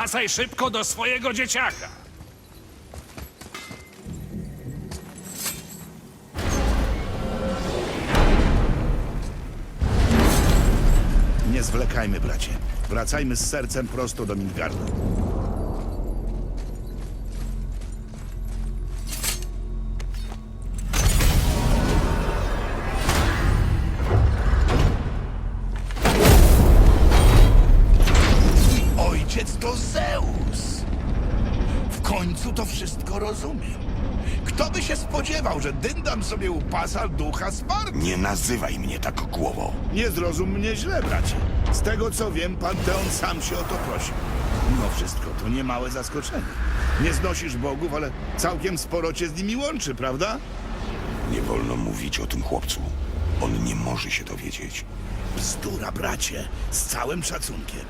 Wracaj szybko do swojego dzieciaka! Nie zwlekajmy, bracie. Wracajmy z sercem prosto do Midgardu. Końcu to wszystko rozumiem. Kto by się spodziewał, że Dyndan sobie upasa ducha Sparty? Nie nazywaj mnie tak głową. Nie zrozum mnie źle, bracie. Z tego co wiem, Panteon sam się o to prosił. Mimo wszystko, to niemałe zaskoczenie. Nie znosisz bogów, ale całkiem sporo cię z nimi łączy, prawda? Nie wolno mówić o tym chłopcu. On nie może się dowiedzieć. Bzdura, bracie, z całym szacunkiem.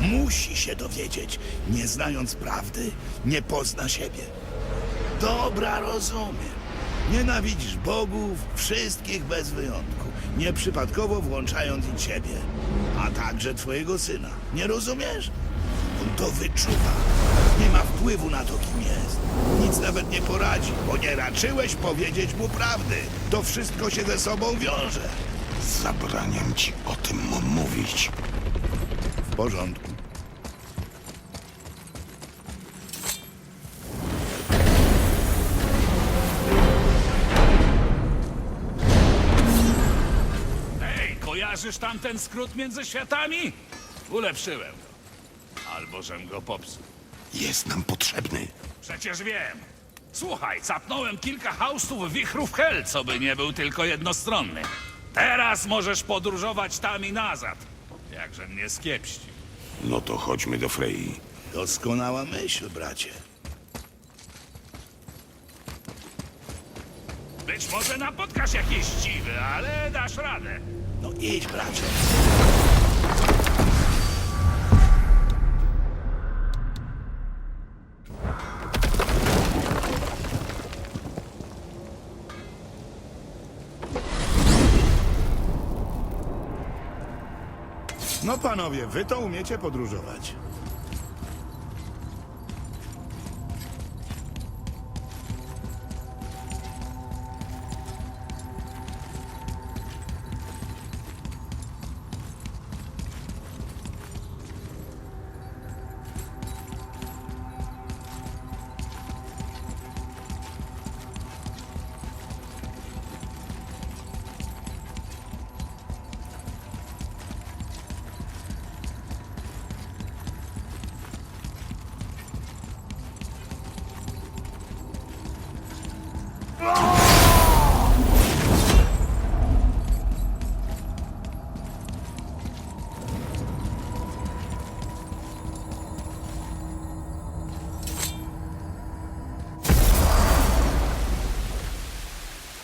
Musi się dowiedzieć. Nie znając prawdy, nie pozna siebie. Dobra, rozumiem. Nienawidzisz bogów, wszystkich bez wyjątku, nieprzypadkowo włączając i ciebie, a także twojego syna. Nie rozumiesz? On to wyczuwa. Nie ma wpływu na to, kim jest. Nic nawet nie poradzi, bo nie raczyłeś powiedzieć mu prawdy. To wszystko się ze sobą wiąże. Zabraniam ci o tym mówić. W porządku. Ej, kojarzysz tamten skrót między światami? Ulepszyłem go. Albo żem go popsuł. Jest nam potrzebny. Przecież wiem. Słuchaj, capnąłem kilka haustów wichrów hel, co by nie był tylko jednostronny. Teraz możesz podróżować tam i nazad. Jakże mnie skiepści. No to chodźmy do Frei. Doskonała myśl, bracie. Być może napotkasz jakieś dziwy, ale dasz radę. No idź, bracie. No panowie, wy to umiecie podróżować.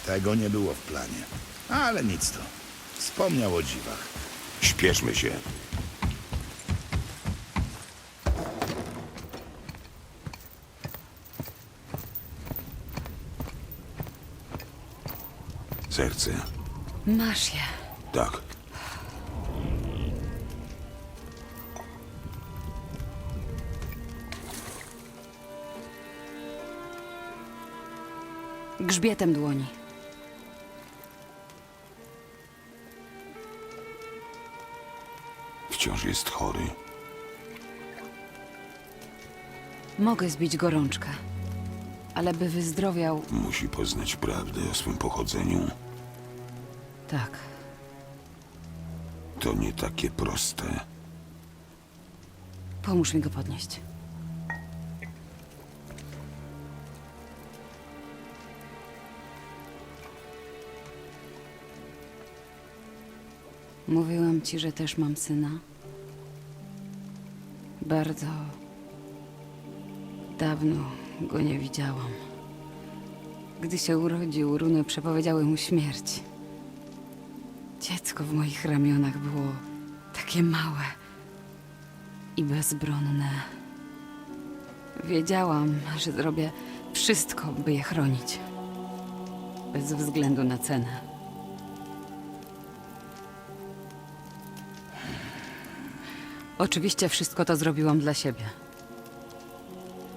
Tego nie było w planie. Ale nic to. Wspomniał o dziwach. Śpieszmy się. Serce. Masz je. Tak. Grzbietem dłoni. Wciąż jest chory. Mogę zbić gorączkę. Ale by wyzdrowiał, Musi poznać prawdę o swym pochodzeniu. tak. To nie takie proste. Pomóż mi go podnieść. Mówiłam ci, że też mam syna. Bardzo dawno go nie widziałam. Gdy się urodził, runy przepowiedziały mu śmierć. Dziecko w moich ramionach było takie małe i bezbronne. Wiedziałam, że zrobię wszystko, by je chronić. Bez względu na cenę. Oczywiście wszystko to zrobiłam dla siebie.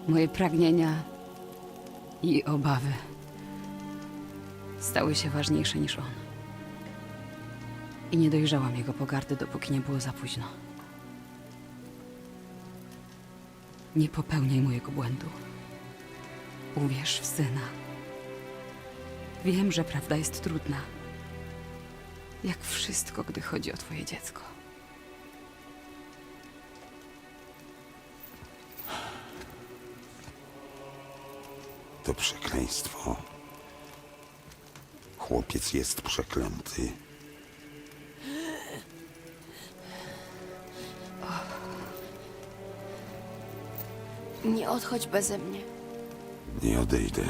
Moje pragnienia i obawy stały się ważniejsze niż on. I nie dojrzałam jego pogardy, dopóki nie było za późno. Nie popełniaj mojego błędu. Uwierz w syna. Wiem, że prawda jest trudna. Jak wszystko, gdy chodzi o twoje dziecko. To przekleństwo. Chłopiec jest przeklęty. Nie odchodź beze mnie. Nie odejdę.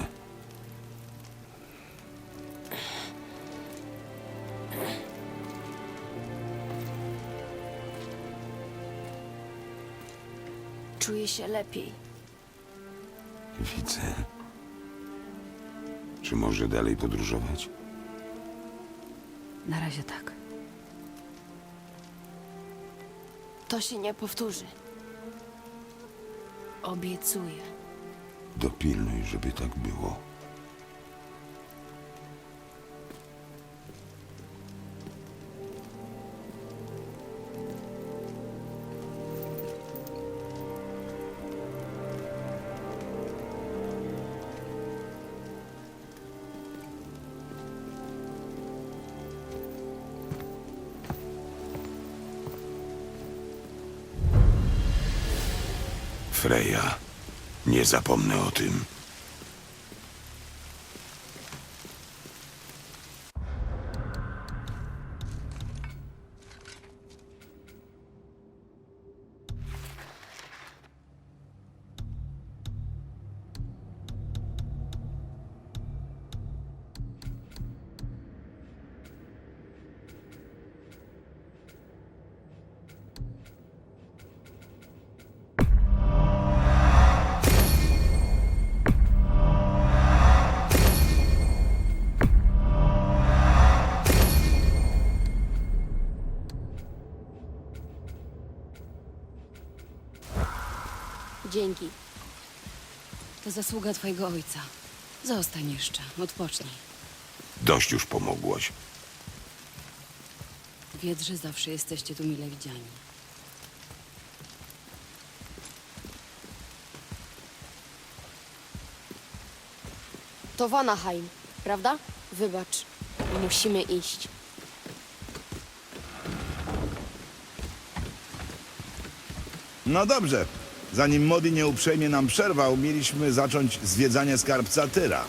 Czuję się lepiej. Widzę. Czy może dalej podróżować? Na razie tak. To się nie powtórzy. Obiecuję. Dopilnuj, żeby tak było. Freja, nie zapomnę o tym. Dzięki. To zasługa twojego ojca. Zostań jeszcze, odpocznij. Dość już pomogłaś. Wiedz, że zawsze jesteście tu mile widziani. To Vanaheim, prawda? Wybacz. Musimy iść. No dobrze. Zanim Modi nie uprzejmie nam przerwał, mieliśmy zacząć zwiedzanie skarbca Tyra.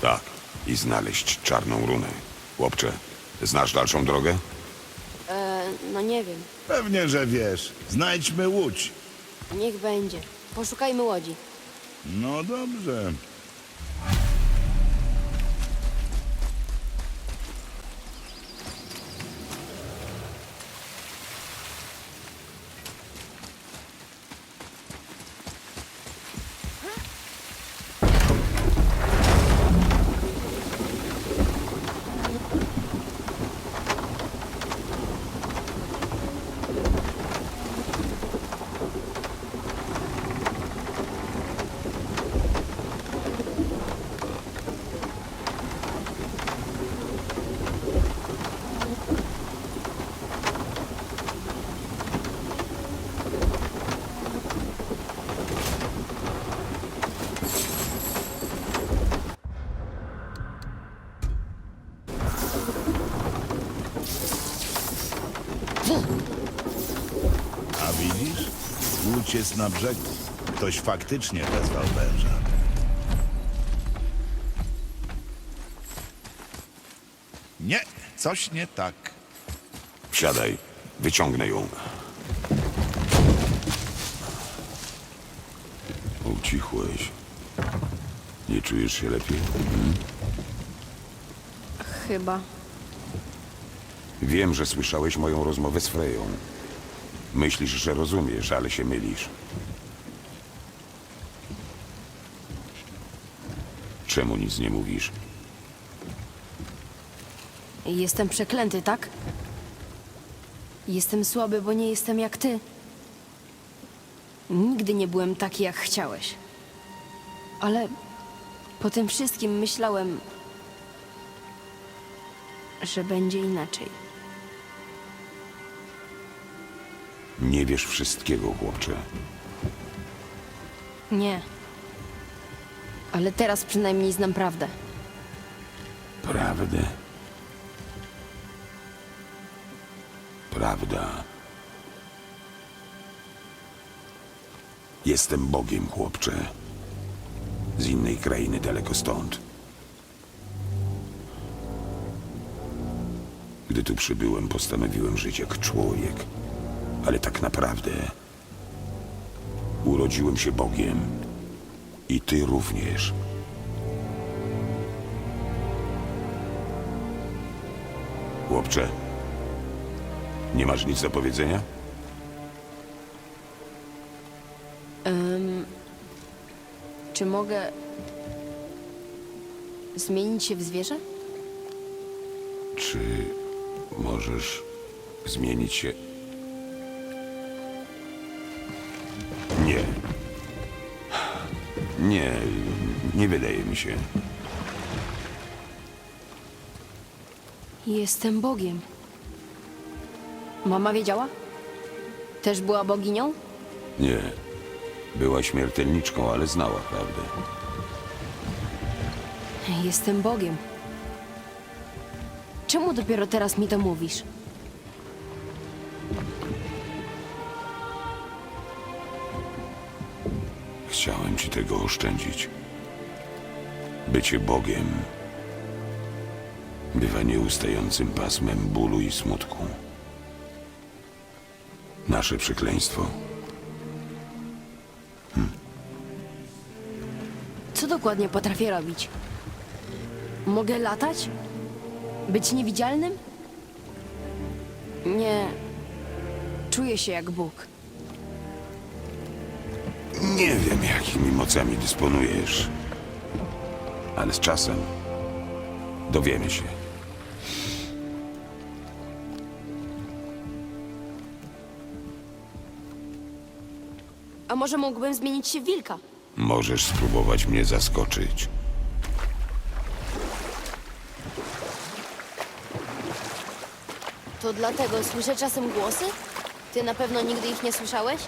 Tak. I znaleźć czarną runę. Chłopcze, znasz dalszą drogę? E, no nie wiem. Pewnie, że wiesz. Znajdźmy łódź. Niech będzie. Poszukajmy łodzi. No dobrze. A widzisz? Jest na brzegu. Ktoś faktycznie wezwał węża. Nie, coś nie tak. Wsiadaj. Wyciągnę ją. Ucichłeś. Nie czujesz się lepiej? Chyba. Wiem, że słyszałeś moją rozmowę z Freją. Myślisz, że rozumiesz, ale się mylisz. Czemu nic nie mówisz? Jestem przeklęty, tak? Jestem słaby, bo nie jestem jak ty. Nigdy nie byłem taki, jak chciałeś. Ale po tym wszystkim myślałem, że będzie inaczej. Nie wiesz wszystkiego, chłopcze. Nie. Ale teraz przynajmniej znam prawdę. Prawdę. Prawda. Jestem Bogiem, chłopcze. Z innej krainy daleko stąd. Gdy tu przybyłem, postanowiłem żyć jak człowiek. Ale tak naprawdę urodziłem się Bogiem. I ty również. Chłopcze, nie masz nic do powiedzenia? Czy mogę zmienić się w zwierzę? Czy możesz zmienić się? Nie, nie wydaje mi się. Jestem Bogiem. Mama wiedziała? Też była boginią? Nie. Była śmiertelniczką, ale znała prawdę. Jestem Bogiem. Czemu dopiero teraz mi to mówisz? Tego oszczędzić. Bycie Bogiem bywa nieustającym pasmem bólu i smutku. Nasze przekleństwo. Co dokładnie potrafię robić? Mogę latać? Być niewidzialnym? Nie. Czuję się jak Bóg. Nie wiem, jakimi mocami dysponujesz, ale z czasem dowiemy się. A może mógłbym zmienić się w wilka? Możesz spróbować mnie zaskoczyć. To dlatego słyszę czasem głosy? Ty na pewno nigdy ich nie słyszałeś?